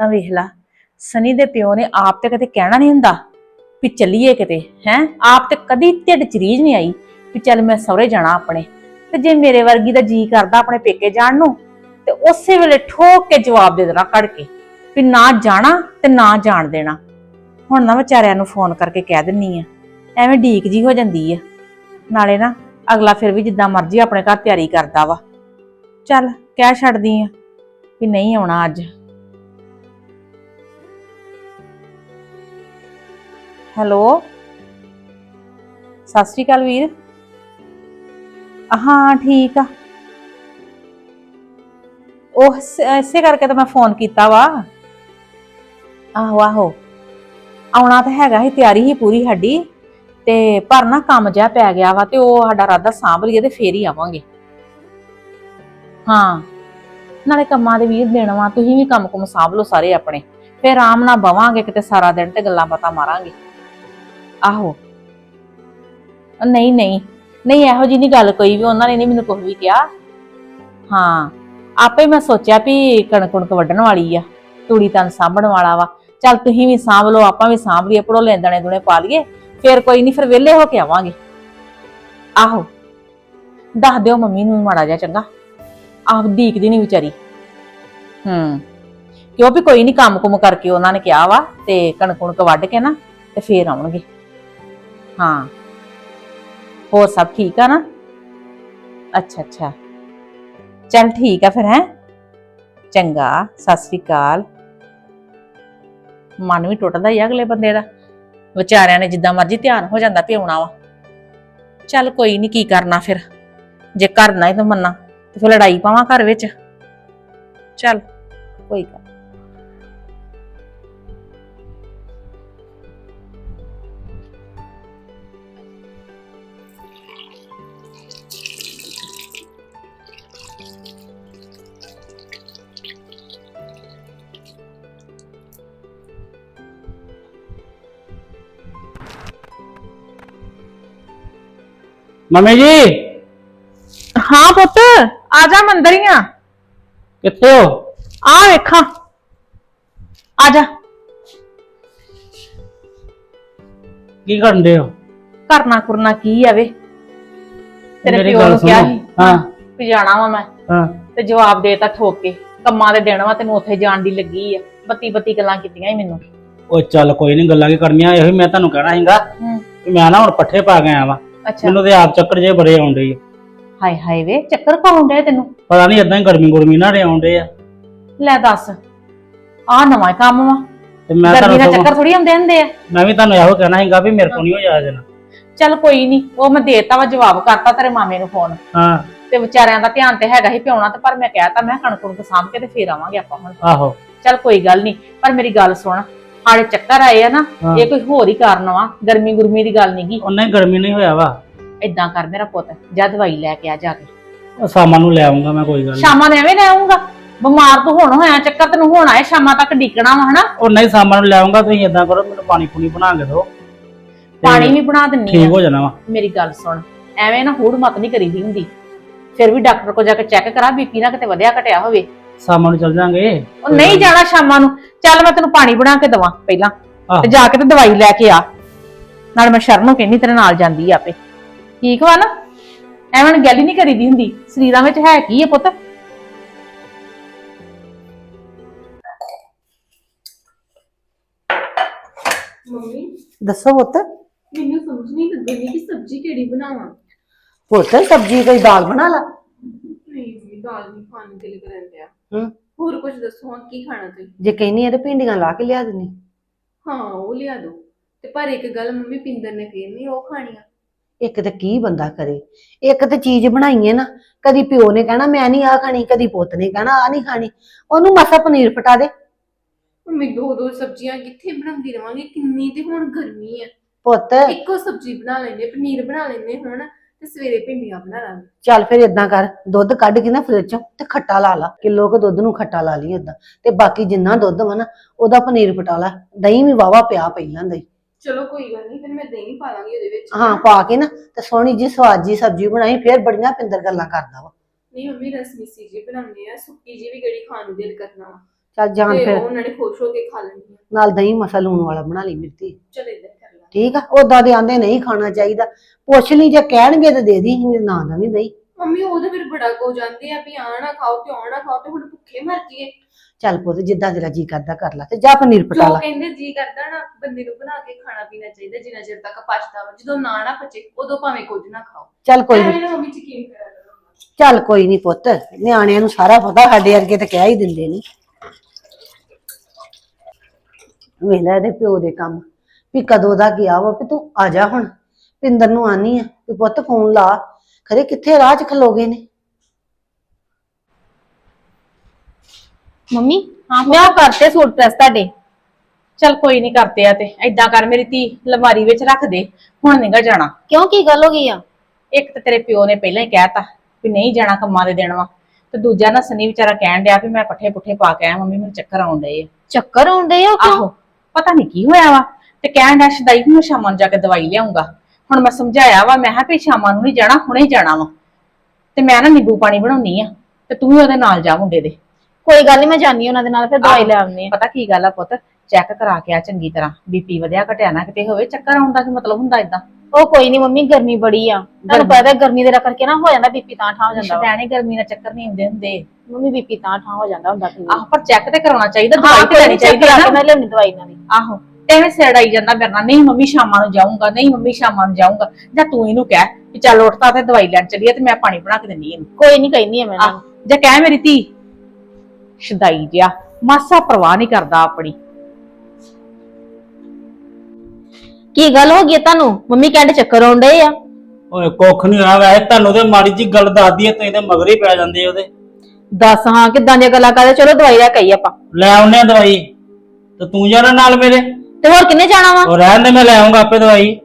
ਤਾਂ ਵੇਖ ਲਾ, ਸਨੀ ਦੇ ਪਿਓ ਨੇ ਆਪ ਤੇ ਕਦੇ ਕਹਿਣਾ ਨਹੀਂ ਹੁੰਦਾ ਵੀ ਚੱਲੀਏ ਕਿਤੇ, ਹੈ? ਆਪ ਤੇ ਕਦੀ ਢਿੱਡ ਚ ਰੀਝ ਨਹੀਂ ਆਈ ਵੀ ਚੱਲ ਮੈਂ ਸਹੁਰੇ ਜਾਣਾ ਆਪਣੇ। ਤੇ ਜੇ ਮੇਰੇ ਵਰਗੀ ਦਾ ਜੀ ਕਰਦਾ ਆਪਣੇ ਪੇਕੇ ਜਾਣ ਨੂੰ, ਤੇ ਉਸੇ ਵੇਲੇ ਠੋਕ ਕੇ ਜਵਾਬ ਦੇ ਦੇਣਾ ਕੱਢ ਕੇ ਵੀ ਨਾ ਜਾਣਾ ਤੇ ਨਾ ਜਾਣ ਦੇਣਾ। ਹੁਣ ਨਾ ਵਿਚਾਰਿਆਂ ਨੂੰ ਫੋਨ ਕਰਕੇ ਕਹਿ ਦਿੰਨੀ ਆ, ਐਵੇਂ ਢੀਕ ਜੀ ਹੋ ਜਾਂਦੀ ਆ। ਨਾਲੇ ਨਾ ਅਗਲਾ ਫਿਰ ਵੀ ਜਿੱਦਾਂ ਮਰਜ਼ੀ ਆਪਣੇ ਘਰ ਤਿਆਰੀ ਕਰਦਾ ਵਾ। ਚੱਲ, ਕਹਿ ਛੱਡਦੀ ਆ ਵੀ ਨਹੀਂ ਆਉਣਾ ਅੱਜ। ਹੈਲੋ। ਸਤਿ ਸ਼੍ਰੀ ਅਕਾਲ ਵੀਰ। ਹਾਂ, ਠੀਕ ਆ। ਉਹ ਇਸੇ ਕਰਕੇ ਤਾਂ ਮੈਂ ਫੋਨ ਕੀਤਾ ਵਾ। ਆਹੋ ਆਹੋ। ਆਉਣਾ ਤਾਂ ਹੈਗਾ ਹੀ ਤਿਆਰੀ ਹੀ ਪੂਰੀ ਸਾਡੀ। ਤੇ ਪਰ ਨਾ ਕੰਮ ਜਿਹਾ ਪੈ ਗਿਆ ਵਾ ਤੇ ਉਹ ਸਾਡਾ ਰਾਦਾ ਸਾਂਭ ਲਈਏ ਤੇ ਫੇਰ ਹੀ ਆਵਾਂਗੇ। ਹਾਂ। ਨਾਲੇ ਕੰਮਾਂ ਦੇ ਵੀਰ ਦੇਣ ਵਾ, ਤੁਸੀਂ ਵੀ ਕੰਮ ਕੁਮ ਸਾਂਭ ਲਓ ਸਾਰੇ ਆਪਣੇ। ਫੇਰ ਆਰਾਮ ਨਾਲ ਬਵਾਂਗੇ, ਕਿਤੇ ਸਾਰਾ ਦਿਨ ਤੇ ਗੱਲਾਂ ਬਾਤਾਂ ਮਾਰਾਂਗੇ। ਆਹੋ। ਅ, ਨਹੀਂ ਨਹੀਂ। ਨਹੀਂ ਇਹੋ ਜੀ ਨਹੀਂ ਗੱਲ ਕੋਈ ਵੀ। ਉਹਨਾਂ ਨੇ ਨਹੀਂ ਮੈਨੂੰ ਕੁਝ ਵੀ ਕਿਹਾ। ਹਾਂ। ਆਪੇ ਮੈਂ ਸੋਚਿਆ ਵੀ ਕਣਕ ਕੁਣਕ ਵੱਢਣ ਵਾਲੀ ਆ। ਤੂੜੀ ਤਨ ਸਾਂਭਣ ਵਾਲਾ ਵਾ। ਚੱਲ ਤੁਸੀਂ ਵੀ ਸਾਂਭ ਲਓ ਆਪਾਂ ਵੀ ਸਾਂਭ ਲਈਏ ਪੜੋ ਲੈ ਦਣੇ ਦੁਨੇ ਪਾ ਲਈਏ। ਫੇਰ ਕੋਈ ਨਹੀਂ ਫਿਰ ਵਿਹਲੇ ਹੋ ਕੇ ਆਵਾਂਗੇ। ਆਹੋ। ਦੱਸ ਦਿਓ ਮੰਮੀ ਨੂੰ ਮਾੜਾ ਜਿਹਾ ਚੰਗਾ। ਆਪ ਦੀਕਦੀ ਨਹੀਂ ਵਿਚਾਰੀ। ਹੂੰ। ਕਿਉਂ ਵੀ ਕੋਈ ਨਹੀਂ ਕੰਮ ਕੁਮ ਕਰਕੇ ਉਹਨਾਂ ਨੇ ਕਿਹਾ ਵਾ ਤੇ ਕਣਕ ਕੁਣਕ ਵੱਢ ਕੇ ਨਾ ਤੇ ਫੇਰ ਆਉਣਗੇ। ਹਾਂ। ਹੋਰ ਸਭ ਠੀਕ ਆ ਨਾ? ਅੱਛਾ ਅੱਛਾ। ਚਲ ਠੀਕ ਆ ਫਿਰ, ਹੈ? ਚੰਗਾ, ਸਤਿ ਸ੍ਰੀ ਅਕਾਲ। ਮਨ ਵੀ ਟੁੱਟਦਾ ਹੀ ਆ ਅਗਲੇ ਬੰਦੇ ਦਾ। ਵਿਚਾਰਿਆਂ ਨੇ ਜਿੱਦਾਂ ਮਰਜ਼ੀ ਧਿਆਨ ਹੋ ਜਾਂਦਾ ਪਿਉਣਾ ਵਾ। ਚੱਲ ਕੋਈ ਨਹੀਂ ਕੀ ਕਰਨਾ ਫਿਰ? ਜੇ ਕਰਨਾ ਹੀ ਤਾਂ ਮੰਨਾ, ਤੇ ਫਿਰ ਲੜਾਈ ਪਾਵਾਂ ਘਰ ਵਿੱਚ। ਚੱਲ, ਕੋਈ ਗੱਲ ਮੰਮੀ ਜੀ? ਹਾਂ ਪੁੱਤ ਆ ਜਾ ਮੰਦਰ ਹੀ ਆ। ਕਿੱਥੇ ਹੋ? ਆ ਵੇਖਾਂ। ਆ ਜਾ। ਕੀ ਕਰਨ ਦੇ ਹੋ? ਕਰਨਾ ਕੁਰਨਾ ਕੀ ਆਵੇ ਤੇਰੇ ਮੇਰੀ ਪਿਓ ਗੱਲ ਨੂੰ ਕਿਹਾ ਸੁਣੋ। ਸੀ ਹਾਂ। ਵੀ ਜਾਣਾ ਵਾ ਮੈਂ। ਹਾਂ। ਤੇ ਜਵਾਬ ਦੇਤਾ ਠੋਕ। ਕੇ ਕੰਮਾਂ ਦੇ ਦਿਨ ਵਾ ਤੈਨੂੰ ਉੱਥੇ ਜਾਣ ਦੀ ਲੱਗੀ ਆ। ਬੱਤੀ ਬੱਤੀ ਗੱਲਾਂ ਕੀਤੀਆਂ ਹੀ ਮੈਨੂੰ। ਉਹ ਚੱਲ ਕੋਈ ਨਹੀਂ ਗੱਲਾਂ ਕੀ ਕਰਨੀਆਂ? ਇਹੋ ਹੀ ਮੈਂ ਤੁਹਾਨੂੰ ਕਹਿਣਾ ਸੀਗਾ ਹੂੰ। ਕਿ ਮੈਂ ਨਾ ਹੁਣ ਪੱਠੇ ਪਾ ਕੇ ਆਇਆ ਵਾਂ ਅੱਛਾ। ਮੈਨੂੰ ਤੇ ਆਪ ਚੱਕਰ ਜੇ ਬੜੇ ਆਉਂਦੇ ਆ। ਹਾਏ ਹਾਏ ਵੇ ਚੱਕਰ ਪਾਉਣ ਡਿਆ ਤੈਨੂੰ? ਪਤਾ ਨਹੀਂ ਇਦਾਂ ਹੀ ਗਰਮੀ ਗੁਰਮੀ ਨਾਲ ਆਉਂਦੇ ਆ। ਲੈ ਦੱਸ ਆ ਨਵਾਂ ਕੰਮ ਵਾ। ਤੇ ਮੈਂ ਗਰਮੀ ਦਾ ਤੁਹਾਨੂੰ ਚੱਕਰ ਥੋੜੀ ਆਉਂਦੇ ਹੁੰਦੇ ਆ। ਮੈਂ ਵੀ ਤੁਹਾਨੂੰ ਇਹੋ ਕਹਿਣਾ ਸੀਗਾ ਵੀ ਮੇਰੇ ਕੋਲ ਨਹੀਂ ਹੋ ਜਾਇਆ ਦੇਣਾ। ਚੱਲ ਕੋਈ ਨਹੀਂ ਉਹ ਮੈਂ ਦੇਤਾ ਵਾ ਜਵਾਬ ਕਰਤਾ ਤੇਰੇ ਮਾਮੇ ਨੂੰ ਫੋਨ ਹਾਂ। ਤੇ ਵਿਚਾਰਿਆਂ ਦਾ ਧਿਆਨ ਤੇ ਹੈਗਾ ਹੀ ਪਿਉਣਾ ਤੇ ਪਰ ਮੈਂ ਕਹਿਤਾ ਮੈਂ ਕਣਕ ਕੁਣਕ ਸਾਂਭ ਕੇ ਤੇ ਫੇਰ ਆਵਾਂਗੇ ਆਪਾਂ ਹੁਣ। ਆਹੋ। ਚੱਲ ਕੋਈ ਗੱਲ ਨਹੀਂ ਪਰ ਮੇਰੀ ਗੱਲ ਸੁਣ ਹਾਲੇ ਚੱਕਰ ਆਏ ਆ ਨਾ ਹਾਂ। ਇਹ ਕੋਈ ਹੋਰ ਹੀ ਕਾਰਨ ਵਾ ਗਰਮੀ ਗੁਰਮੀ ਦੀ ਗੱਲ ਨਹੀਂਗੀ ਉਹਨੇ ਗਰਮੀ ਨਹੀਂ ਹੋਇਆ ਵਾ। ਇਦਾਂ ਕਰ ਮੇਰਾ ਪੁੱਤ ਜਾ ਦਵਾਈ ਲੈ ਕੇ ਆ ਜਾ ਕੇ। ਉਹ ਸ਼ਾਮਾਂ ਨੂੰ ਲੈ ਆਉਂਗਾ ਮੈਂ ਕੋਈ ਗੱਲ ਨਹੀਂ ਸ਼ਾਮਾਂ ਨੂੰ ਐਵੇਂ ਲੈ ਆਉਂਗਾ ਬਿਮਾਰ ਤੂੰ ਹੁਣ ਹੋਇਆ ਚੱਕਰ ਤੈਨੂੰ ਹੋਣਾ ਹੈ ਸ਼ਾਮਾਂ ਤੱਕ ਡੀਕਣਾ ਵਾ ਹਨਾ? ਉਹ ਨਹੀਂ ਸ਼ਾਮਾਂ ਨੂੰ ਲੈ ਆਉਂਗਾ ਤੁਸੀਂ ਇਦਾਂ ਕਰੋ ਮੈਨੂੰ ਪਾਣੀ ਪੂਣੀ ਬਣਾ ਕੇ ਦਿਓ। ਤੇ ਪਾਣੀ ਵੀ ਬਣਾ ਦਿੰਨੀ ਠੀਕ ਆ ਹੋ ਜਾਣਾ ਵਾ। ਮੇਰੀ ਗੱਲ ਸੁਣ ਐਵੇਂ ਨਾ ਹੂੜ ਮਤ ਨਹੀਂ ਕਰੀਦੀ ਹੁੰਦੀ। ਫਿਰ ਵੀ ਡਾਕਟਰ ਕੋਲ ਜਾ ਕੇ ਚੈੱਕ ਕਰਾ ਬੀਪੀ ਨਾ ਕਿਤੇ ਵਧਿਆ ਘਟਿਆ ਹੋਵੇ। ਸ਼ਾਮਾਂ ਨੂੰ ਚੱਲ ਜਾਾਂਗੇ। ਉਹ ਨਹੀਂ ਜਾਣਾ ਸ਼ਾਮਾਂ ਨੂੰ। ਚੱਲ ਮੈਂ ਤੈਨੂੰ ਪਾਣੀ ਬਣਾ ਕੇ ਦਵਾਂ ਪਹਿਲਾਂ। ਆਹੋ। ਤੇ ਜਾ ਕੇ ਤੇ ਦਵਾਈ ਲੈ ਕੇ ਆ। ਨਾਲ ਮੈਂ ਸ਼ਰਨ ਨੂੰ ਕਹਿੰਦੀ ਤੇਰੇ ਨਾਲ ਜਾਂਦੀ ਆ ਆਪੇ। ਠੀਕ ਵਾ ਨਾ? ਐਵੇਂ ਗੱਲ ਹੀ ਨਹੀਂ ਕਰੀਦੀ ਹੁੰਦੀ। ਸਰੀਰਾਂ ਵਿੱਚ ਹੈ ਕੀ ਹੈ ਪੁੱਤ? ਮੰਮੀ ਦੱਸੋ ਪੁੱਤ। ਮੈਨੂੰ ਸਮਝ ਨਹੀਂ ਲੱਗਦੀ ਕਿ ਸਬਜ਼ੀ ਕਿਹੜੀ ਬਣਾਵਾਂ। ਪੁੱਤ ਸਬਜ਼ੀ ਕੋਈ ਦਾਲ ਬਣਾ ਲਾ। ਨਹੀਂ ਮੰਮੀ ਦਾਲ ਨਹੀਂ ਖਾਣ ਦਿਲ ਕਰਨ ਡਿਆ। ਹੂੰ। ਹੋਰ ਕੁਝ ਦੱਸੋ ਹਾਂ ਕੀ ਖਾਣਾ ਤੁਸੀਂ? ਜੇ ਕਹਿੰਨੀ ਆ ਤੇ ਭਿੰਡੀਆਂ ਲਾ ਕੇ ਲਿਆ ਦਿੰਨੀ ਹਾਂ ਉਹ ਲਿਆ ਦੋ ਤੇ ਪਰ ਇੱਕ ਗੱਲ ਮੰਮੀ ਪਿੰਦਰ ਨੇ ਕਹੀ ਨਹੀਂ ਉਹ ਖਾਣੀਆਂ। ਇੱਕ ਤੇ ਕੀ ਬੰਦਾ ਕਰੇ? ਇੱਕ ਤੇ ਚੀਜ਼ ਬਣਾਈ ਹੈ ਨਾ ਕਦੀ ਪਿਓ ਨੇ ਕਹਿਣਾ ਮੈਂ ਨਹੀਂ ਆ ਖਾਣੀ ਕਦੀ ਪੁੱਤ ਨੇ ਕਹਿਣਾ ਆ ਨਹੀਂ ਖਾਣੀ। ਉਹਨੂੰ ਮਸਾ ਪਨੀਰ ਫਟਾ ਦੇ। ਮੰਮੀ ਦੋ ਦੋ ਸਬਜ਼ੀਆਂ ਕਿੱਥੇ ਬਣਾਉਂਦੀ ਰਵਾਂਗੀ? ਕਿੰਨੀ ਤੇ ਹੁਣ ਗਰਮੀ ਹੈ ਪੁੱਤ। ਇੱਕੋ ਸਬਜ਼ੀ ਬਣਾ ਲੈਂਦੇ ਪਨੀਰ ਬਣਾ ਲੈਂਦੇ ਹੁਣ। ਤੇ ਸਵੇਰੇ ਭਿੰਡੀਆਂ ਬਣਾ ਲਾਂਗੇ। ਚੱਲ ਫਿਰ ਇਦਾਂ ਕਰ ਦੁੱਧ ਕੱਢ ਕੇ ਨਾ ਫਰਿੱਜ ਚੋਂ ਤੇ ਖੱਟਾ ਲਾ ਲਾ ਕਿਲੋ ਕੁ ਦੁੱਧ ਨੂੰ ਖੱਟਾ ਲਾ ਲਈ ਓਦਾਂ ਤੇ ਬਾਕੀ ਜਿੰਨਾ ਦੁੱਧ ਵਾ ਨਾ ਉਹਦਾ ਪਨੀਰ ਫਟਾ ਲਾ ਦਹੀਂ ਵੀ ਵਾਵਾ ਪਿਆ ਪਹਿਲਾਂ ਦਾ ਹੀ। ਚਲੋ ਕੋਈ ਗੱਲ ਨਹੀਂ ਫਿਰ ਮੈਂ ਦਹੀਂ ਪਾ ਲਾਂਗੀ ਉਹਦੇ ਵਿੱਚ। ਹਾਂ ਪਾ ਕੇ ਨਾ ਤੇ ਸੋਹਣੀ ਜੀ ਸਵਾਦ ਜੀ ਸਬਜ਼ੀ ਬਣਾਈ ਫਿਰ ਬੜੀਆਂ ਪਿੰਦਰ ਗੱਲਾਂ ਕਰਦਾ ਵਾ। ਨਹੀਂ ਮੰਮੀ ਰਸ ਮਿੱਸੀ ਜੀ ਬਣਾਉਂਦੇ ਆ ਸੁੱਕੀ ਜੀ ਵੀ ਕਿਹੜੀ ਖਾਣ ਨੂੰ ਦਿਲ ਕਰਨਾ ਵਾ। ਚੱਲ ਜਾਣ ਤੇ ਫਿਰ। ਉਹਨਾਂ ਨੇ ਖੁਸ਼ ਹੋ ਕੇ ਖਾ ਲੈਣੀ ਨਾਲ ਦਹੀਂ ਮਸਾ ਲੂਣ ਵਾਲਾ ਬਣਾ ਲਈ ਮਿਰਤੀ ਚਲ ਇਦਾਂ ਲਾ ਠੀਕ ਆ? ਉਦਾਂ ਦੇ ਆਂਦੇ ਨਹੀਂ ਖਾਣਾ ਚਾਹੀਦਾ। ਪੁੱਛ ਲਈ ਜੇ ਕਹਿਣਗੇ ਤੇ ਦੇ ਦੀ ਨਾ ਨਾ ਵੀ ਨਹੀਂ ਮੰਮੀ ਉਹਦੇ ਫਿਰ ਬੜਾ ਕੋ ਜਾਂਦੇ ਆ ਵੀ ਆ ਨਾ ਖਾਓ ਤੇ ਆ ਨਾ ਖਾਓ ਤੇ ਹੁਣ ਭੁੱਖੇ ਮਰ ਜੀਏ ਚੱਲ ਪੁੱਤ ਜਿੱਦਾਂ ਤੇਰਾ ਜੀ ਕਰਦਾ ਕਰ ਲੈ ਤੇ ਜਾ ਪਨੀਰ ਪਟਾ ਜੋ ਲਾ। ਕਹਿੰਦੇ ਜੀ ਕਰਦਾ ਨਾ ਬੰਦੇ ਨੂੰ ਬਣਾ ਕੇ ਖਾਣਾ ਪੀਣਾ ਚਾਹੀਦਾ ਜਿੰਨਾ ਚਿਰ ਤੱਕ ਪਚਦਾ ਵਾ ਜਦੋਂ ਨਾ ਨਾ ਪਚੇ ਉਦੋਂ ਭਾਵੇਂ ਕੁਝ ਨਾ ਖਾਓ। ਚੱਲ ਕੋਈ ਨਹੀਂ ਐਵੇਂ ਨਾ ਮੰਮੀ ਯਕੀਨ ਕਰੋ। ਚੱਲ ਕੋਈ ਨਹੀਂ ਪੁੱਤ ਨਿਆਣਿਆਂ ਨੂੰ ਸਾਰਾ ਪਤਾ ਸਾਡੇ ਵਰਗੇ ਤਾਂ ਕਹਿ ਹੀ ਦਿੰਦੇ ਨੇ। ਵੇਖ ਲੈ ਇਹਦੇ ਪਿਓ ਦੇ ਕੰਮ। ਵੀ ਕਦੋਂ ਦਾ ਗਿਆ ਵਾ ਵੀ ਤੂੰ ਆ ਜਾ ਹੁਣ ਪਿੰਦਰ ਨੂੰ ਆਨੀ ਆ ਵੀ ਪੁੱਤ ਫੋਨ ਲਾ ਖਰੇ ਕਿੱਥੇ ਰਾਹ 'ਚ ਖਲੋਗੇ ਨੇ? ਮੰਮੀ ਹਾਂ ਮੈਂ ਕਰਤੇ ਸੂਟ ਪ੍ਰੈਸ ਤੁਹਾਡੇ। ਚੱਲ ਕੋਈ ਨਹੀਂ ਕਰਤੇ ਆ ਤੇ ਐਦਾਂ ਕਰ ਮੇਰੀ ਧੀ ਲਮਾਰੀ ਵਿੱਚ ਰੱਖ ਦੇ ਹੁਣ ਨਿਗਾ ਜਾਣਾ। ਕਿਉਂ ਕੀ ਗੱਲ ਹੋ ਗਈ ਆ? ਇੱਕ ਤੇ ਤੇਰੇ ਪਿਓ ਨੇ ਪਹਿਲਾਂ ਹੀ ਕਹਿਤਾ ਵੀ ਨਹੀਂ ਜਾਣਾ ਕੰਮਾਂ ਦੇ ਦੇਣ ਵਾ ਤੇ ਦੂਜਾ ਨਾ ਸਨੀ ਵਿਚਾਰਾ ਕਹਿਣ ਡਿਆ ਵੀ ਮੈਂ ਪੱਠੇ ਪੁੱਠੇ ਪਾ ਕੇ ਆਇਆ ਮੰਮੀ ਮੈਨੂੰ ਚੱਕਰ ਆਉਣ ਡਏ ਆ। ਚੱਕਰ ਆਉਂਦੇ ਆ ਆਹੋ ਪਤਾ ਨਹੀਂ ਕੀ ਹੋਇਆ ਵਾ। ਤੇ ਕਹਿਣ ਡਿਆ ਸ਼ਦਾਈ ਨੂੰ ਸ਼ਾਮਾਂ ਨੂੰ ਜਾ ਕੇ ਦਵਾਈ ਲਿਆਉਂਗਾ। ਹੁਣ ਮੈਂ ਸਮਝਾਇਆ ਵਾ ਮੈਂ ਕਿਹਾ ਵੀ ਸ਼ਾਮਾਂ ਨੂੰ ਨਹੀਂ ਜਾਣਾ ਹੁਣੇ ਹੀ ਜਾਣਾ ਵਾ। ਤੇ ਮੈਂ ਨਾ ਨਿੰਬੂ ਪਾਣੀ ਬਣਾਉਣੀ ਆ ਤੇ ਤੂੰ ਵੀ ਉਹਦੇ ਨਾਲ ਜਾ ਮੁੰਡੇ ਦੇ। ਕੋਈ ਗੱਲ ਨਹੀਂ ਮੈਂ ਜਾਣੀ ਉਹਨਾਂ ਦੇ ਨਾਲ ਫਿਰ ਦਵਾਈ। ਲੈ ਆਉਂਦੇ ਆ ਪਤਾ ਕੀ ਗੱਲ ਆ ਪੁੱਤ ਚੈੱਕ ਕਰਾ ਕੇ ਆ ਚੰਗੀ ਤਰ੍ਹਾਂ ਬੀਪੀ ਵਧਿਆ ਘਟਿਆ ਨਾ ਕਿਤੇ ਹੋਵੇ ਚੱਕਰ ਆਉਣ ਦਾ ਕੀ ਮਤਲਬ ਹੁੰਦਾ ਇਦਾਂ ਉਹ ਕੋਈ ਨਹੀਂ ਮੰਮੀ ਗਰਮੀ ਬੜੀ ਆ। ਤੁਹਾਨੂੰ। ਪਤਾ ਗਰਮੀ ਦੇ ਕਰਕੇ ਨਾ ਹੋ ਜਾਂਦਾ ਬੀਪੀ ਤਾਂ ਠਾਂ ਹੋ ਜਾਂਦਾ ਵਾ। ਗਰਮੀ ਨਾਲ ਚੱਕਰ ਨਹੀਂ ਹੁੰਦੇ ਹੁੰਦੇ। ਮੰਮੀ ਬੀਪੀ ਤਾਂ ਠਾਂ ਹੋ ਜਾਂਦਾ ਹੁੰਦਾ। ਕਈ ਆਹ ਪਰ ਚੈੱਕ ਤੇ ਕਰਾਉਣਾ ਚਾਹੀਦਾ ਦਵਾਈ ਤੇ ਲੈਣੀ ਚਾਹੀਦੀ ਆ ਮੈਂ ਨਾ ਲੈਣੀ ਦਵਾਈ ਨਾਲ ਹੀ। ਆਹੋ। ਐਵੇਂ ਸਿਰ ਆਈ ਜਾਂਦਾ ਮੇਰੇ ਨਾਲ ਨਹੀਂ ਮੰਮੀ ਸ਼ਾਮਾਂ ਨੂੰ ਜਾਊਂਗਾ ਨਹੀਂ ਮੰਮੀ ਸ਼ਾਮਾਂ ਨੂੰ ਜਾਊਂਗਾ। ਜਾਂ ਤੂੰ ਇਹਨੂੰ ਕਹਿ ਕਿ ਚੱਲ ਉੱਠਤਾ ਤੇ ਦਵਾਈ ਲੈਣ ਚੱਲੀਏ ਤੇ ਮੈਂ ਪਾਣੀ ਬਣਾ ਕੇ ਦਿੰਨੀ ਇਹਨੂੰ। ਕੋਈ ਨਹੀਂ ਕਹਿੰਦੀ ਆ ਮੈਂ ਆਹ। ਜਾਂ ਕਹਿ ਮੇਰੀ ਧੀ ਸ਼ਦਾਈ ਜਿਆ ਮਾਸਾ ਪਰਵਾਹ ਨਹੀਂ ਕਰਦਾ ਆਪਣੀ। ਕੀ ਗੱਲ ਹੋ ਗਈ ਆ ਤੁਹਾਨੂੰ? ਮੰਮੀ ਕਹਿੰਦੇ ਚੱਕਰ ਆਉਂਦੇ ਆ। ਓਏ ਕੁੱਖ ਨਹੀਂ ਹੋਇਆ ਵੈਸੇ ਤੁਹਾਨੂੰ ਤੇ ਮਾੜੀ ਜੀ ਗੱਲ ਦੱਸਦੀ ਐ ਤੁਸੀਂ ਤੇ ਮਗਰ ਹੀ ਪੈ ਜਾਂਦੇ ਉਹਦੇ। ਦੱਸ ਹਾਂ ਕਿੱਦਾਂ ਦੀਆਂ ਗੱਲਾਂ ਕਰਦੇ? ਚਲੋ ਦਵਾਈ ਲੈ ਕੇ ਆਈ ਆਪਾਂ। ਲੈ ਆਉਨੇ ਆ ਦਵਾਈ। ਤੇ ਤੂੰ ਜਾਣਾ ਨਾਲ ਮੇਰੇ? ਤੇ ਹੋਰ ਕਿੰਨੇ ਜਾਣਾ ਵਾ? ਉਹ ਰਹਿਣ ਦੇ ਮੈਂ ਲੈ ਆਉਂਗਾ ਆਪੇ ਦਵਾਈ।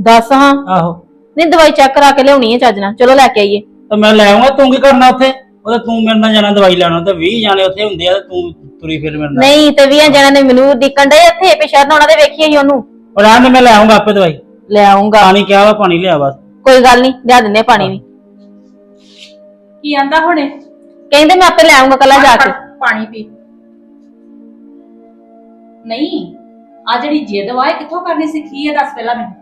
ਦੱਸ ਹਾਂ। ਆਹੋ। ਨਹੀਂ ਦਵਾਈ ਚੈੱਕ ਕਰਾ ਕੇ ਲਿਆਉਣੀ ਹੈ ਚੱਜ ਨਾਲ। ਚਲੋ ਲੈ ਕੇ ਆਈਏ। ਤੇ ਮੈਂ ਲੈ ਆਉਂਗਾ ਤੂੰ ਕੀ ਕਰਨਾ ਉੱਥੇ? ਉਹਦੇ ਤੂੰ ਮੇਰੇ ਨਾਲ ਜਾਣਾ ਦਵਾਈ ਲੈਣਾ ਤੇ 20 ਜਾਣੇ ਉੱਥੇ ਹੁੰਦੇ ਆ ਤੇ ਤੂੰ ਤੁਰੀ ਫਿਰ ਮੇਰੇ ਨਾਲ। ਨਹੀਂ ਤੇ ਵੀਆਂ ਜਣਾਂ ਨੇ ਮੈਨੂੰ ਡਿੱਕਣ ਦੇ ਇੱਥੇ ਵੀ ਸ਼ਾਇਦ ਉਹਨਾਂ ਦੇ ਵੇਖੀਏ ਹੀ ਉਹਨੂੰ। ਉਹ ਰਹਿਣ ਦੇ ਮੈਂ ਲੈ ਆਉਂਗਾ ਆਪੇ ਦਵਾਈ। ਲੈ ਆਉਂਗਾ ਪਾਣੀ ਕਿਹਾ ਵਾ ਪਾਣੀ ਲਿਆ ਬਸ ਕੋਈ ਗੱਲ ਨਹੀਂ ਲਿਆ ਦਿੰਦੇ ਪਾਣੀ ਵੀ। ਕੀ ਆਂਦਾ ਹੁਣੇ? ਕਹਿੰਦੇ ਮੈਂ ਆਪੇ ਲੈ ਆਉਂਗਾ ਕੱਲਾ ਜਾ ਕੇ। ਪਾਣੀ ਪੀ। ਨਹੀਂ। ਆ ਜਿਹੜੀ ਜਿੱਦ ਵਾ ਇਹ ਕਿੱਥੋਂ ਕਰਨੀ ਸਿੱਖੀ ਹੈ ਦੱਸ ਪਹਿਲਾਂ ਮੈਨੂੰ।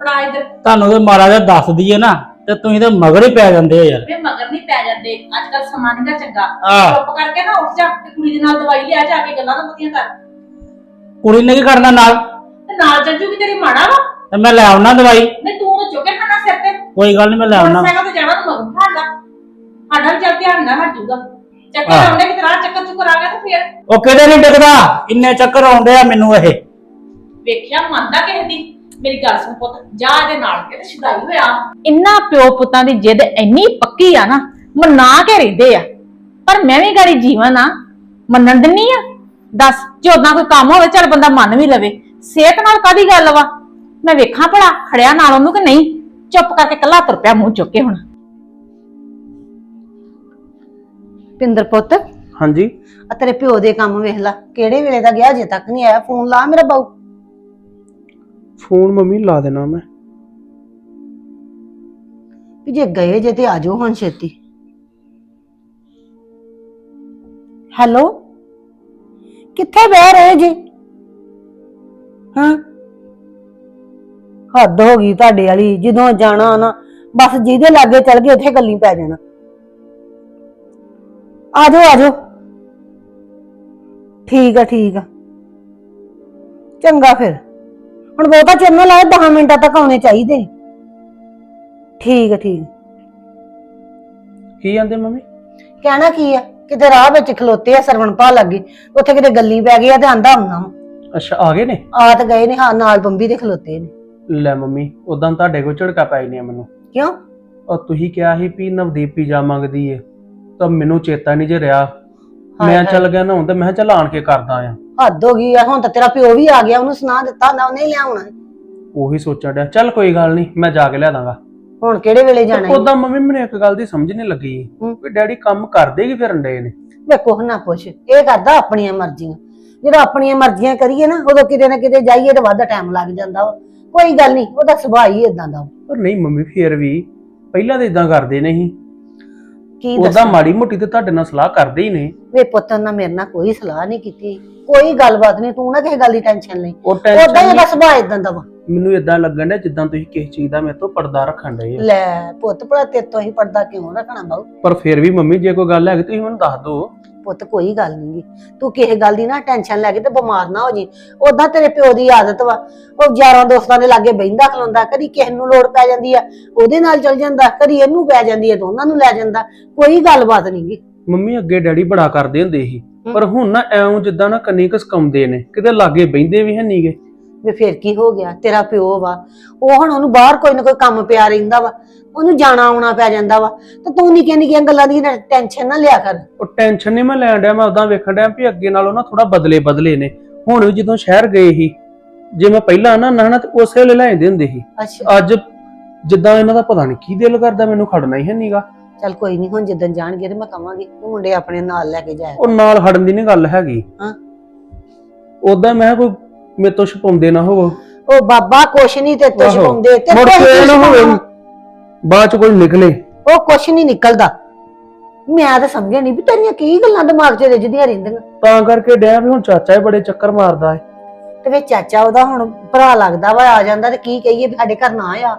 ਪੜਾ ਇਧਰ। ਤੁਹਾਨੂੰ ਤੇ ਮਾਰਾ ਜਿਹਾ ਦੱਸ ਦਈਏ ਨਾ ਤੇ ਤੁਸੀਂ ਤੇ ਮਗਰ ਹੀ ਪੈ ਜਾਂਦੇ ਆ ਯਾਰ। ਵੇ ਮਗਰ ਨਹੀਂ ਪੈ ਜਾਂਦੇ। ਅੱਜ ਕੱਲ ਸਮਾਂ ਨੀ ਗਾ ਚੰਗਾ। ਆਹ। ਚੁੱਪ ਕਰਕੇ ਨਾ ਉੱਠ ਜਾ ਤੇ ਕੁੜੀ ਦੇ ਨਾਲ ਦਵਾਈ ਲਿਆ ਜਾ ਕੇ ਗੱਲਾਂ ਤਾਂ ਮੁੱਤੀਆਂ ਕਰ। ਕੁੜੀ ਨੇ ਕੀ ਕਰਨਾ ਨਾਲ? ਤੇ ਨਾਲ ਚੱਲ ਜੂਗੀ ਤੇਰੀ ਮਾੜਾ ਵਾ। ਤੇ ਮੈਂ ਲੈ ਆਉਣਾ ਦਵਾਈ। ਨਹੀਂ ਤੂੰ ਉਹ ਚੁੱਕੇ ਖਾਣਾ ਸਿਰ ਤੇ। ਕੋਈ ਗੱਲ ਨਹੀਂ ਮੈਂ ਲੈ ਆਉਣਾ। ਮੋਟਰਸਾਈਕਲ ਤੇ ਜਾਣਾ ਤੂੰ ਮਗਰ ਭਾਲਾ ਸਾਡਾ ਵੀ ਚੱਲ ਧਿਆਨ ਨਾ ਹਟ ਜੂਗਾ। ਚੱਕਰ। ਆਉਂਦੇ ਕਿ ਚੱਕਰ ਚੁੱਕਰ ਆ ਗਿਆ ਤੇ ਫੇਰ। ਉਹ ਕਿਤੇ ਨਹੀਂ ਟਿਕਦਾ ਇੰਨੇ ਚੱਕਰ ਆਉਂਦੇ ਆ ਮੈਨੂੰ ਇਹ। ਵੇਖਿਆ ਮੰਨਦਾ ਕਿਸੇ ਦੀ? ਮੇਰੀ ਗੱਲ ਸੁਣ ਪੁੱਤ ਜਾ ਇਹਦੇ ਨਾਲ ਕਿਤੇ ਸ਼ੁਦਾਈ ਹੋਇਆ। ਇੰਨਾ ਪਿਓ ਪੁੱਤਾਂ ਦੀ ਜਿੱਦ ਇੰਨੀ ਪੱਕੀ ਆ ਨਾ ਮਨਾ ਕੇ ਰਹਿੰਦੇ ਆ। ਪਰ ਮੈਂ ਵੀ ਗਾੜੀ ਜੀਵਨ ਆ ਮੰਨਣ ਦਿੰਨੀ ਆ। ਦੱਸ ਜੇ ਉਦਾਂ ਕੋਈ ਕੰਮ ਹੋਵੇ ਚੱਲ ਬੰਦਾ ਮੰਨ ਵੀ ਲਵੇ। ਸਿਹਤ ਨਾਲ ਕਾਦੀ ਗੱਲ ਵਾ? ਮੈਂ ਵੇਖਾਂ ਭਲਾ ਖੜਿਆ ਨਾਲ ਉਹਨੂੰ ਕਿ ਨਹੀਂ? ਚੁੱਪ ਕਰਕੇ ਕੱਲਾ ਤੁਰ ਪਿਆ ਮੂੰਹ ਚੁੱਕ ਕੇ ਹੁਣ। ਪਿੰਦਰ ਪੁੱਤ? ਹਾਂਜੀ। ਆ ਤੇਰੇ ਪਿਓ ਦੇ ਕੰਮ ਵੇਖ ਲੈ ਕਿਹੜੇ ਵੇਲੇ ਦਾ ਗਿਆ ਜੇ ਤੱਕ ਨਹੀਂ ਆਇਆ? ਫੋਨ ਲਾ ਮੇਰਾ ਬਾਊ। ਫੋਨ ਮੰਮੀ ਲਾ ਦੇਣਾ ਮੈਂ। ਵੀ ਜੇ ਗਏ ਜੇ ਤੇ ਆ ਜਾਓ ਹੁਣ ਛੇਤੀ। ਹੈਲੋ? ਕਿੱਥੇ ਬਹਿ ਰਹੇ ਜੀ? ਹਾਂ? ਹੱਦ ਹੋ ਗਈ ਤੁਹਾਡੇ ਵਾਲੀ ਜਦੋਂ ਜਾਣਾ ਨਾ ਬਸ ਜਿਹਦੇ ਲਾਗੇ ਚੱਲ ਗਏ ਉੱਥੇ ਗੱਲੀ ਪੈ ਜਾਣਾ। ਆ ਜਾਓ ਆ ਜਾਓ ਠੀਕ ਆ ਠੀਕ ਆ। ਚੰਗਾ ਫਿਰ। ਹੁਣ ਬਹੁਤਾ ਚਿਰ ਨਾ ਲਾਏ 10 ਮਿੰਟਾਂ ਤੱਕ ਆਉਣੇ ਚਾਹੀਦੇ। ਠੀਕ ਆ ਠੀਕ। ਕੀ ਜਾਂਦੇ ਮੰਮੀ? ਕਹਿਣਾ ਕੀ ਆ? ਕਿਤੇ ਰਾਹ ਵਿੱਚ ਖਲੋਤੇ ਆ ਸਰਵਣ ਭਾ ਲੱਗੇ ਉੱਥੇ ਕਿਤੇ ਗੱਲੀ ਪੈ ਗਈ ਆ ਤੇ ਆਂਦਾ ਹੁੰਨਾ ਅੱਛਾ ਆ ਗਏ ਨੇ? ਆ ਤਾਂ ਗਏ ਨੇ ਹਾਂ ਨਾਲ ਬੰਬੀ ਦੇ ਖਲੋਤੇ ਨੇ। ਲੈ ਮੰਮੀ ਉਦਾਂ ਤੁਹਾਡੇ ਕੋਲ ਝੜਕਾ ਪੈ ਨਹੀਂ ਮੈਨੂੰ। ਕਿਉਂ? ਉਹ ਤੁਸੀਂ ਕਿਹਾ ਸੀ ਵੀ ਨਵਦੀਪ ਪੀਜ਼ਾ ਮੰਗਦੀ ਏ। ਤਾਂ ਮੈਨੂੰ ਚੇਤਾ ਨਹੀਂ ਜੇ ਰਿਹਾ। ਹਾਏ ਮੈਂ। ਚੱਲ ਗਿਆ ਨਹਾਉਣ ਤੇ ਮੈਂ ਕਿਹਾ ਚੱਲ ਆਣ ਕੇ ਕਰਦਾ ਆ। ਹੱਦ ਹੋ ਗਈ ਆ ਹੁਣ ਤਾਂ ਤੇਰਾ ਪਿਓ ਵੀ ਆ ਗਿਆ ਉਹਨੂੰ ਸੁਣਾ ਦਿੱਤਾ ਨਾ ਉਹਨੇ ਹੀ ਲਿਆਉਣਾ। ਉਹੀ ਸੋਚਣ ਡਿਆ। ਚੱਲ ਕੋਈ ਗੱਲ ਨਹੀਂ ਮੈਂ ਜਾ ਕੇ ਲਿਆ ਦਾਂਗਾ। ਹੁਣ ਕਿਹੜੇ ਵੇਲੇ ਜਾਣਾ? ਉਦਾਂ ਮੰਮੀ ਮੈਨੂੰ ਇੱਕ ਗੱਲ ਦੀ ਸਮਝ ਨਹੀਂ ਲੱਗੀ। ਹੂੰ। ਵੀ ਡੈਡੀ ਕੰਮ ਕਰਦੇ ਕੀ ਫਿਰਨ ਡਏ ਨੇ? ਵੇ ਕੁਛ ਨਾ ਪੁੱਛ ਇਹ ਕਰਦਾ ਆਪਣੀਆਂ ਮਰਜ਼ੀਆਂ। ਜਦੋਂ ਆਪਣੀਆਂ ਮਰਜ਼ੀਆਂ ਕਰੀਏ ਨਾ ਉਦੋਂ ਕਿਤੇ ਨਾ ਕਿਤੇ ਜਾਈਏ ਤੇ ਵੱਧ ਟਾਈਮ ਲੱਗ ਜਾਂਦਾ ਵਾ। ਕੋਈ ਗੱਲ ਨਹੀਂ ਉਹਦਾ ਸੁਭਾਅ ਹੀ ਇਦਾਂ ਦਾ ਵਾ। ਪਰ ਨਹੀਂ ਮੰਮੀ ਫੇਰ ਵੀ ਪਹਿਲਾਂ ਤਾਂ ਇਦਾਂ ਕਰਦੇ ਨਹੀਂ ਕੀ ਉਹਦਾ ਦੱਸਾਂ? ਮਾੜੀ ਮੋਟੀ ਤੇ ਤੁਹਾਡੇ ਨਾਲ ਸਲਾਹ ਕਰਦੇ ਹੀ ਨੇ। ਵੇ ਪੁੱਤ ਨਾਲ ਮੇਰੇ ਨਾਲ ਕੋਈ ਸਲਾਹ ਨਹੀਂ ਕੀਤੀ। ਕੋਈ ਗੱਲਬਾਤ ਨਹੀਂ ਤੂੰ ਨਾ ਕਿਸੇ ਗੱਲ ਦੀ ਟੈਨਸ਼ਨ ਲਈ। ਉਹ ਉਦਾਂ ਹੀ ਟੈਨਸ਼ਨ ਉਹਦਾ ਸੁਭਾਅ ਇਦਾਂ ਦਾ ਵਾ। ਮੈਨੂੰ ਇਦਾਂ ਲੱਗਣ ਡਿਆ ਜਿੱਦਾਂ ਤੁਸੀਂ ਕਿਸੇ ਚੀਜ਼ ਦਾ ਮੇਰੇ ਤੋਂ ਪਰਦਾ ਰੱਖਣ ਡਏ ਹੋ। ਲੈ ਪੁੱਤ ਭਲਾ ਤੇਰੇ ਤੋਂ ਹੀ ਪਰਦਾ ਕਿਉਂ ਰੱਖਣਾ ਬਾਊ? ਪਰ ਫਿਰ ਵੀ ਮੰਮੀ ਜੇ ਕੋਈ ਗੱਲ ਹੈਗੀ ਤੁਸੀਂ ਮੈਨੂੰ ਦੱਸ ਦਿਓ। ਪੁੱਤ ਕੋਈ ਗੱਲ ਨਹੀਂ ਤੂੰ ਕਿਸੇ ਗੱਲ ਦੀ ਨਾ ਟੈਨਸ਼ਨ ਲੈ ਕੇ ਤੇ ਬਿਮਾਰ ਨਾ ਹੋ ਜੀ। ਉਦਾਂ ਤੇਰੇ ਪਿਓ ਦੀ ਆਦਤ ਵਾ। ਉਹ ਯਾਰਾਂ ਦੋਸਤਾਂ ਦੇ ਲਾਗੇ ਬਹਿੰਦਾ ਖਲੋਂਦਾ ਕਦੀ ਕਿਸੇ ਨੂੰ ਲੋੜ ਪੈ ਜਾਂਦੀ ਆ ਉਹਦੇ ਨਾਲ ਚਲ ਜਾਂਦਾ ਕਦੀ ਇਹਨੂੰ ਪੈ ਜਾਂਦੀ ਆ ਤਾਂ ਉਹਨਾਂ ਨੂੰ ਲੈ ਜਾਂਦਾ। ਕੋਈ ਗੱਲਬਾਤ ਨਹੀਂਗੀ ਮੰਮੀ ਅੱਗੇ ਡੈਡੀ ਬੜਾ ਕਰਦੇ ਹੁੰਦੇ ਸੀ। ਪਰ ਹੁਣ ਨਾ ਐਉਂ ਜਿੱਦਾਂ ਨਾ ਕੰਨੀ ਕਸਕਾਉਂਦੇ ਨੇ ਕਿਤੇ ਲਾਗੇ ਬਹਿੰਦੇ ਵੀ ਹੈ ਨਹੀਂਗੇ ਵੀ ਫਿਰ ਕੀ ਹੋ ਗਿਆ ਤੇਰਾ ਪਿਓ ਵਾ। ਉਹ ਹੁਣ ਉਹਨੂੰ ਬਾਹਰ ਕੋਈ ਨਾ ਕੋਈ ਕੰਮ ਪਿਆ ਰਹਿੰਦਾ ਵਾ। ਉਹਨੂੰ ਜਾਣਾ ਆਉਣਾ ਪੈ ਜਾਂਦਾ ਵਾ। ਤੇ ਤੂੰ ਨਿੱਕੀਆਂ ਨਿੱਕੀਆਂ ਗੱਲਾਂ ਦੀ ਟੈਨਸ਼ਨ ਨਾ ਲਿਆ ਕਰ। ਉਹ ਟੈਨਸ਼ਨ ਨਹੀਂ ਮੈਂ ਲੈਣ ਡਿਆ ਮੈਂ ਉਦਾਂ ਵੇਖਣ ਡਿਆ ਵੀ ਅੱਗੇ ਨਾਲੋਂ ਨਾ ਥੋੜਾ ਬਦਲੇ ਬਦਲੇ ਨੇ। ਹੁਣ ਵੀ ਜਦੋਂ ਸ਼ਹਿਰ ਗਏ ਸੀ ਜੇ ਮੈਂ ਪਹਿਲਾਂ ਨਾ ਨਾ ਤੇ ਉਸੇ ਵੇਲੇ ਲੈ ਜਾਂਦੇ ਹੁੰਦੇ ਸੀ। ਅੱਛਾ। ਅੱਜ ਜਿੱਦਾਂ ਇਹਨਾਂ ਦਾ ਪਤਾ ਨਹੀਂ ਕੀ ਦਿਲ ਕਰਦਾ ਮੈਨੂੰ ਖੜਨਾ ਹੀ ਹੈ ਨਹੀਂਗਾ ਚੱਲ ਕੋਈ ਨਹੀਂ ਹੁਣ ਜਿੱਦਣ ਜਾਣਗੇ ਤੇ ਮੈਂ ਕਵਾਂਗੀ ਤੂੰ ਮੁੰਡੇ ਆਪਣੇ ਨਾਲ ਲੈ ਕੇ ਜਾਇਆ ਉਹ ਨਾਲ ਹੜਨ ਦੀ ਨਹੀਂ ਗੱਲ ਹੈਗੀ। ਹਾਂ। ਉਦਾਂ ਮੈਂ ਕੋਈ ਮੇਰੇ ਤੋਂ ਛਪਾਉਂਦੇ ਨਾ ਹੋਵੋ। ਉਹ ਬਾਬਾ ਕੁਛ ਨਹੀਂ ਤੇ ਤੁਝ ਆਹੋ। ਪਾਉਂਦੇ ਤੇ ਮੁੜ ਕੇ ਨਾ ਹੋਵੇ। ਬਾਅਦ ਚ ਕੋਈ ਨਿਕਲੇ। ਉਹ ਕੁਛ ਨਹੀਂ ਨਿਕਲਦਾ। ਮੈਂ ਤਾਂ ਸਮਝਿਆ ਨਹੀਂ ਵੀ ਤੇਰੀਆਂ ਕੀ ਗੱਲਾਂ ਦਿਮਾਗ 'ਚ ਰਿੱਝਦੀਆਂ ਰਹਿੰਦੀਆਂ। ਤਾਂ ਕਰਕੇ ਡਿਆ ਵੀ ਹੁਣ ਚਾਚਾ ਹੀ ਬੜੇ ਚੱਕਰ ਮਾਰਦਾ ਹੈ। ਤੇ ਵੇ ਚਾਚਾ ਉਹਦਾ ਹੁਣ ਭਰਾ ਲੱਗਦਾ ਵਾ ਆ ਜਾਂਦਾ ਤੇ ਕੀ ਕਹੀਏ ਵੀ ਸਾਡੇ ਘਰ ਨਾ ਆ।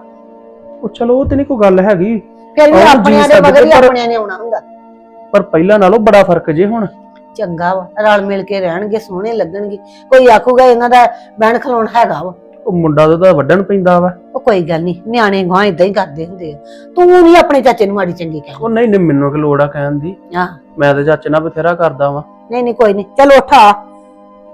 ਉਹ ਚਲੋ ਉਹ ਤੇ ਨਹੀਂ ਕੋਈ ਗੱਲ ਹੈਗੀ। ਫਿਰ ਵੀ ਆਹੋ ਜੀ, ਆਪਣਿਆਂ ਦੇ ਸਾਡੇ ਮਗਰ ਹੀ ਪਰ- ਆਪਣਿਆਂ ਨੇ ਆਉਣਾ ਹੁੰਦਾ। ਪਰ ਪਹਿਲਾਂ ਨਾਲੋਂ ਬੜਾ ਫ਼ਰਕ ਜੇ ਹੁਣ। ਚੰਗਾ ਵਾ ਰਲ ਮਿਲ ਕੇ ਰਹਿਣਗੇ ਸੋਹਣੇ ਲੱਗਣਗੇ। ਕੋਈ ਆਖੂਗਾ ਇਹਨਾਂ ਦਾ ਬਹਿਣ ਖਲੋਣ ਹੈਗਾ ਵਾ। ਉਹ ਮੁੰਡਾ ਤਾਂ ਉਹਦਾ ਵੱਢਣ ਪੈਂਦਾ ਵਾ। ਉਹ ਕੋਈ ਗੱਲ ਨਹੀਂ ਨਿਆਣੇ ਗਾਂ ਇਦਾਂ ਹੀ ਕਰਦੇ ਹੁੰਦੇ ਆ। ਤੂੰ ਨਹੀਂ ਆਪਣੇ ਚਾਚੇ ਨੂੰ ਮਾੜੀ ਚੰਗੀ ਕਹਿ। ਉਹ ਨਹੀਂ ਨਹੀਂ ਮੈਨੂੰ ਕਿ ਲੋੜ ਆ ਕਹਿਣ ਦੀ। ਆਹ ਮੈਂ ਤੇ ਚਾਚੇ ਨਾਲ ਬਥੇਰਾ ਕਰਦਾ ਵਾਂ। ਨਹੀਂ ਨਹੀਂ ਕੋਈ ਨਹੀਂ ਚਲ ਉੱਠ ਆ।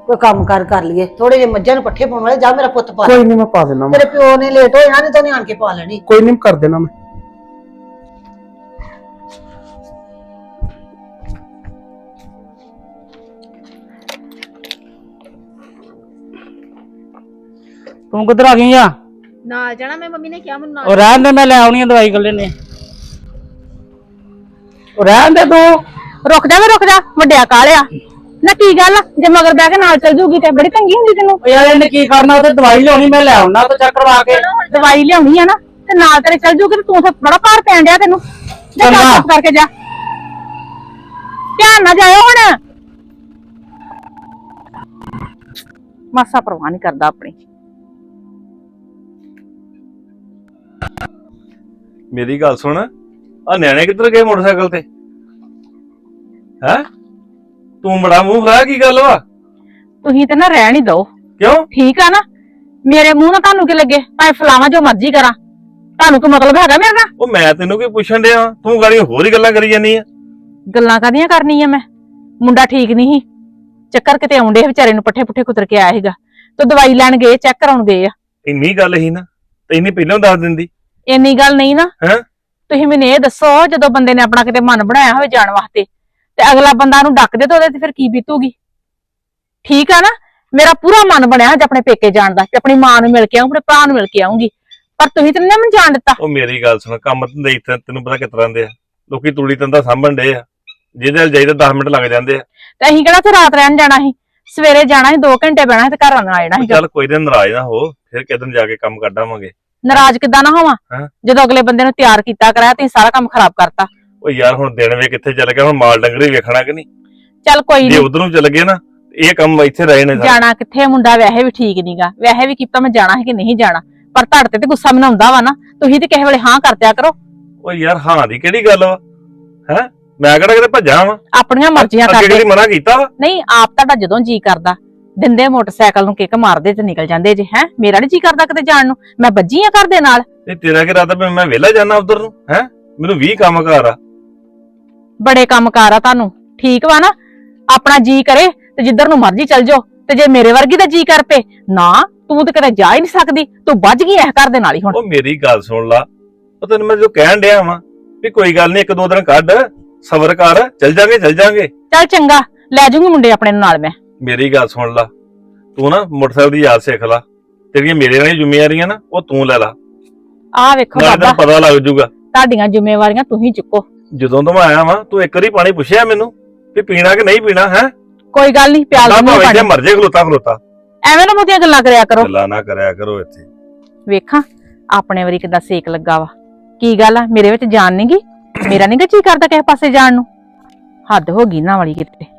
ਕੋਈ ਕੰਮ ਕਰ ਕਰ ਲਈਏ। ਥੋੜੇ ਜਿਹੇ ਮੱਝਾਂ ਨੂੰ ਪੱਠੇ ਪਾਉਣ ਵਾਲੇ ਜਾ ਮੇਰਾ ਪੁੱਤ ਪਾ। ਕੋਈ ਨਹੀਂ ਮੈਂ ਪਾ ਦੇਣਾ ਤੇਰੇ ਪਿਓ ਨੇ ਲੇਟ ਹੋ ਜਾਣਾ ਨਹੀਂ ਤਾਂ ਉਹਨੇ ਆਣ ਕੇ ਪਾ ਲੈਣੀ। ਕੋਈ ਨਹੀਂ ਕਰ ਦੇਣਾ ਮੈਂ। ਤੂੰ ਕਿੱਧਰ ਆ ਗਈ ਆ? ਨਾਲ ਜਾਣਾ ਮੈਂ ਮੰਮੀ ਨੇ ਕਿਹਾ ਮੈਨੂੰ ਉਹ ਰਹਿਣ ਦੇ ਮੈਂ ਲੈ ਆਉਣੀ ਆ ਦਵਾਈ ਕੱਲੇ ਨੇ। ਉਹ ਰਹਿਣ ਦੇ ਤੂੰ। ਰੁਕ ਜਾ ਵੇ ਰੁਕ ਜਾ। ਵੱਡਿਆ ਕਾਲਿਆ ਨਾ ਕੀ ਗੱਲ ਆ? ਜੇ ਮਗਰ ਬਹਿ ਕੇ ਨਾਲ ਚੱਲ ਜੂਗੀ ਤੇ ਬੜੀ ਤੰਗੀ ਹੁੰਦੀ ਤੈਨੂੰ। ਉਹ ਯਾਰ ਇਹਨੇ ਕੀ ਕਰਨਾ ਉੱਥੇ ਦਵਾਈ ਲਿਆਉਣੀ ਮੈਂ ਲੈ ਆਉਣਾ ਤੇ ਚੱਕ ਕਰਵਾ ਕੇ। ਦਵਾਈ ਲਿਆਉਣੀ ਆ ਨਾ ਤੇ ਨਾਲ ਤੇਰੇ ਚੱਲ ਜੂਗੀ ਤੇ ਤੂੰ ਤਾਂ ਬੜਾ ਭਾਰ ਪੈਣ ਡਿਆ ਤੈਨੂੰ। ਜਾ ਚੁੱਪ ਕਰਕੇ ਜਾ। ਧਿਆਨ ਨਾਲ ਜਾਇਓ ਹੁਣ। ਮਾਸਾ ਪਰਵਾਹ ਨਹੀਂ ਕਰਦਾ ਆਪਣੀ। ਮੇਰੀ ਗੱਲ ਸੁਣ। ਆ ਨਿਆਣੇ ਕਿੱਧਰ ਗਏ ਮੋਟਰਸਾਈਕਲ ਤੇ? ਹੈ? ਤੂੰ ਬੜਾ ਮੂੰਹ ਫਰਾਇਆ ਕੀ ਗੱਲ ਵਾ? ਤੁਸੀਂ ਤੇ ਨਾ ਰਹਿਣ ਹੀ ਦੋ ਕਿਉਂ? ਠੀਕ ਆ ਨਾ? ਮੇਰੇ ਮੂੰਹ ਨਾਲ ਤੁਹਾਨੂੰ ਕੀ ਲੱਗੇ? ਭਾਵੇਂ ਫਲਾਵਾ ਜੋ ਮਰਜ਼ੀ ਕਰਾਂ। ਤੁਹਾਨੂੰ ਕੀ ਮਤਲਬ ਹੈਗਾ ਮੇਰੇ ਨਾਲ? ਉਹ ਮੈਂ ਤੈਨੂੰ ਕੀ ਪੁੱਛਣ ਡਿਆ? ਤੂੰ ਗਾੜੀ ਹੋਰ ਹੀ ਗੱਲਾਂ ਕਰੀ ਜਾਨੀ ਆ। ਗੱਲਾਂ ਕਾਦੀਆਂ ਕਰਨੀਆਂ ਮੈਂ? ਮੁੰਡਾ ਠੀਕ ਨਹੀਂ ਸੀ। ਚੱਕਰ ਕਿਤੇ ਆਉਂਦੇ ਵਿਚਾਰੇ ਨੂੰ ਪੱਠੇ ਪੁੱਠੇ ਕੁਤਰ ਕੇ ਆਇਆ ਸੀਗਾ। ਤੇ ਦਵਾਈ ਲੈਣ ਗਏ ਚੈੱਕ ਕਰਾਉਣ ਗਏ ਆ। ਇੰਨੀ ਗੱਲ ਹੀ ਨਾ ਤੇ ਇੰਨੀ ਪਹਿਲਾਂ ਦੱਸ ਦਿੰਦੀ। ਇੰਨੀ ਗੱਲ ਨਹੀਂ ਨਾ। ਹੈਂ? ਤੁਸੀਂ ਮੈਨੂੰ ਇਹ ਦੱਸੋ ਜਦੋਂ ਬੰਦੇ ਨੇ ਆਪਣਾ ਕਿਤੇ ਮਨ ਬਣਾਇਆ ਹੋਵੇ ਜਾਣ ਵਾਸਤੇ ਤੇ ਅਗਲਾ ਬੰਦਾ ਨੂੰ ਡੱਕ ਦੇ ਤਾਂ ਉਹਦੇ ਤੇ ਫਿਰ ਕੀ ਬੀਤੂਗੀ? ਠੀਕ ਆ ਨਾ? ਮੇਰਾ ਪੂਰਾ ਮਨ ਬਣਿਆ ਅੱਜ ਆਪਣੇ ਪੇਕੇ ਜਾਣ ਦਾ ਤੇ ਆਪਣੀ ਮਾਂ ਨੂੰ ਮਿਲ ਕੇ ਆਉਂ ਆਪਣੇ ਭਰਾ ਨੂੰ ਮਿਲ ਕੇ ਆਉਂਗੀ ਪਰ ਤੁਸੀਂ ਤਾਂ ਨੀ ਨਾ ਮੈਨੂੰ ਜਾਣ ਦਿੱਤਾ। ਉਹ ਮੇਰੀ ਗੱਲ ਸੁਣ ਕੰਮ ਤੇ ਦੇ ਤੈਨੂੰ ਪਤਾ ਕਿਸ ਤਰ੍ਹਾਂ ਦੇ ਆ। ਲੋਕੀ ਤੂੜੀ ਤੰਦਾ ਸਾਂਭਣ ਡੇ ਆ। ਜਿਹਦੇ ਨਾਲ ਜਾਈਦਾ 10 ਮਿੰਟ ਲੱਗ ਜਾਂਦੇ ਆ। ਤੇ ਅਸੀਂ ਕਿਹੜਾ ਤੇ ਰਾਤ ਰਹਿਣ ਜਾਣਾ ਸੀ? ਸਵੇਰੇ ਜਾਣਾ ਸੀ 2 ਘੰਟੇ ਬਹਿਣਾ ਸੀ ਤੇ ਘਰ ਜਾਣਾ ਉਹ ਸੀ ਚੱਲ ਕੋਈ ਦਿਨ ਨਾਰਾਜ਼ ਨਾ ਹੋ ਫਿਰ ਕਿਸ ਦਿਨ ਜਾ ਕੇ ਕੰਮ ਕੱਢਾਵਾਂਗੇ। ਨਾਰਾਜ਼ ਕਿੱਦਾਂ ਨਾ ਹੋਵਾਂ? ਹੈਂ? ਜਦੋਂ ਅਗਲੇ ਬੰਦੇ ਨੂੰ ਤਿਆਰ ਕੀਤਾ ਕਰਾਇਆ ਤੁਸੀਂ ਸਾਰਾ ਕੰਮ ਖਰਾਬ ਕਰਤਾ। ਉਹ ਯਾਰ ਹੁਣ ਦਿਨ ਵੇ ਕਿੱਥੇ ਚੱਲ ਗਿਆ? ਹੁਣ ਮਾਲ ਡੰਗਰ ਵੇਖਣਾ ਕਿ ਨਹੀਂ? ਚੱਲ ਕੋਈ ਜੇ ਨਹੀਂ। ਉਧਰ ਨੂੰ ਚੱਲ ਗਏ ਨਾ ਇਹ ਕੰਮ ਇੱਥੇ ਰਹੇ ਨੇ ਸਾਰੇ। ਜਾਣਾ ਕਿੱਥੇ ਮੁੰਡਾ? ਵੈਸੇ ਵੀ ਠੀਕ ਨਹੀਂਗਾ ਵੈਸੇ ਵੀ ਕੀਤਾ ਮੈਂ ਜਾਣਾ ਹੈ ਕਿ ਨਹੀਂ ਜਾਣਾ? ਪਰ ਤੁਹਾਡੇ ਤੇ ਤੇ ਗੁੱਸਾ ਮਨਾਉਂਦਾ ਵਾ ਨਾ। ਤੁਸੀਂ ਤੇ ਕਿਸੇ ਵੇਲੇ ਹਾਂ ਕਰ ਦਿਆ ਕਰੋ। ਉਹ ਯਾਰ ਹਾਂ ਦੀ ਕਿਹੜੀ ਗੱਲ ਵਾ? ਹੈ? ਮੈਂ ਕਿਹੜਾ ਕਿਤੇ ਭੱਜਾਂ ਵਾ? ਆਪਣੀਆਂ ਮਰਜ਼ੀਆਂ ਅੱਗੇ ਕਰਦੇ। ਕਦੀ ਮਨਾ ਕੀਤਾ ਵਾ? ਨਹੀਂ ਆਪ ਤੁਹਾਡਾ ਜਦੋਂ ਜੀ ਕਰਦਾ। ਦਿੰਦੇ ਮੋਟਰਸਾਈਕਲ ਨੂੰ ਕਿੱਕ ਮਾਰਦੇ ਤੇ ਨਿਕਲ ਜਾਂਦੇ ਜੇ ਹੈ? ਮੇਰਾ ਨਹੀਂ ਜੀ ਕਰਦਾ ਕਿਤੇ ਜਾਣ ਨੂੰ। ਮੈਂ ਬੱਜੀ ਆ ਘਰ ਦੇ ਨਾਲ। ਇਹ ਤੇਰਾ ਕੀ ਰਾਤਾ ਮੈਂ ਵਿਹਲਾ ਜਾਣਾ ਉਧਰ ਨੂੰ ਹੈ? ਮੈਨੂੰ 20 ਕੰਮ ਘਰ ਆ। ਬੜੇ ਕੰਮਕਾਰ ਆ ਤੁਹਾਨੂੰ। ਠੀਕ ਵਾ ਨਾ? ਆਪਣਾ ਜੀ ਕਰੇ ਤੇ ਜਿੱਧਰ ਨੂੰ ਮਰਜ਼ੀ ਚੱਲ ਜਾਓ। ਤੇ ਜੇ ਮੇਰੇ ਵਰਗੀ ਦਾ ਜੀ ਕਰ ਪੇ ਨਾ ਤੂੰ ਤੇ ਕਦੇ ਜਾ ਹੀ ਨਹੀਂ ਸਕਦੀ। ਤੂੰ ਵੱਜ ਗਈ ਐ ਘਰ ਦੇ ਨਾਲ ਹੀ ਹੁਣ। ਉਹ ਮੇਰੀ ਗੱਲ ਸੁਣ ਲਾ। ਉਹ ਤੈਨੂੰ ਮੈਂ ਜੋ ਕਹਿਣ ਡਿਆ ਵਾਂ ਵੀ ਕੋਈ ਗੱਲ ਨਹੀਂ ਇੱਕ ਦੋ ਦਿਨ ਕੱਢ ਸਬਰ ਕਰ ਚੱਲ ਜਾਾਂਗੇ ਚੱਲ ਜਾਾਂਗੇ। ਚੱਲ ਚੰਗਾ ਲੈ ਜਾਊਂਗੀ ਮੁੰਡੇ ਆਪਣੇ ਨੂੰ ਨਾਲ ਮੈਂ। ਮੇਰੀ ਗੱਲ ਸੁਣ ਲਾ। ਤੂੰ ਨਾ ਮੋਟਰਸਾਈਕਲ ਦੀ ਯਾਦ ਸਿੱਖ ਲਾ। ਤੇਰੀਆਂ ਮੇਰੇ ਨਾਲ ਜ਼ਿੰਮੇਵਾਰੀਆਂ ਨਾ ਉਹ ਤੂੰ ਲੈ ਲਾ। ਆਹ ਵੇਖੋ ਨਾਲੇ ਬਾਬਾ। ਤੈਨੂੰ ਪਤਾ ਲੱਗ ਜਾਊਗਾ। ਤੁਹਾਡੀਆਂ ਜ਼ਿੰਮੇਵਾਰੀਆਂ ਤੁਸੀਂ ਚੁੱਕੋ। ਜਦੋਂ ਤੋਂ ਮੈਂ ਆਇਆ ਵਾਂ ਤੂੰ ਇੱਕ ਵਾਰੀ ਪਾਣੀ ਪੁੱਛਿਆ ਮੈਨੂੰ ਵੀ ਪੀਣਾ ਕਿ ਨਹੀਂ ਪੀਣਾ ਹੈ? ਕੋਈ ਗੱਲ ਨਹੀਂ ਪਿਆਲ ਦਿੰਦੀ ਭਾਵੇਂ ਪਾਣੀ। ਜੇ ਖਲੋਤਾ ਖਲੋਤਾ। ਐਵੇਂ ਨਾ ਮੋਤੀਆਂ ਗੱਲਾਂ ਕਰਿਆ ਕਰੋ। ਗੱਲਾਂ ਨਾ ਕਰਿਆ ਕਰੋ ਇੱਥੇ। ਵੇਖਾਂ ਆਪਣੇ ਵਾਰੀ ਕਿਦਾਂ ਸੇਕ ਲੱਗਾ ਵਾ। ਕੀ ਗੱਲ ਆ? ਮੇਰੇ ਵਿੱਚ ਜਾਨ ਨਹੀਂਗੀ ਮੇਰਾ ਨਹੀਂ ਜੀ ਕਰਦਾ ਕਿਸੇ ਪਾਸੇ ਜਾਣ ਨੂੰ? ਹੱਦ ਹੋ ਗਈ ਨਾ ਵਾਲੀ ਕਿਤੇ।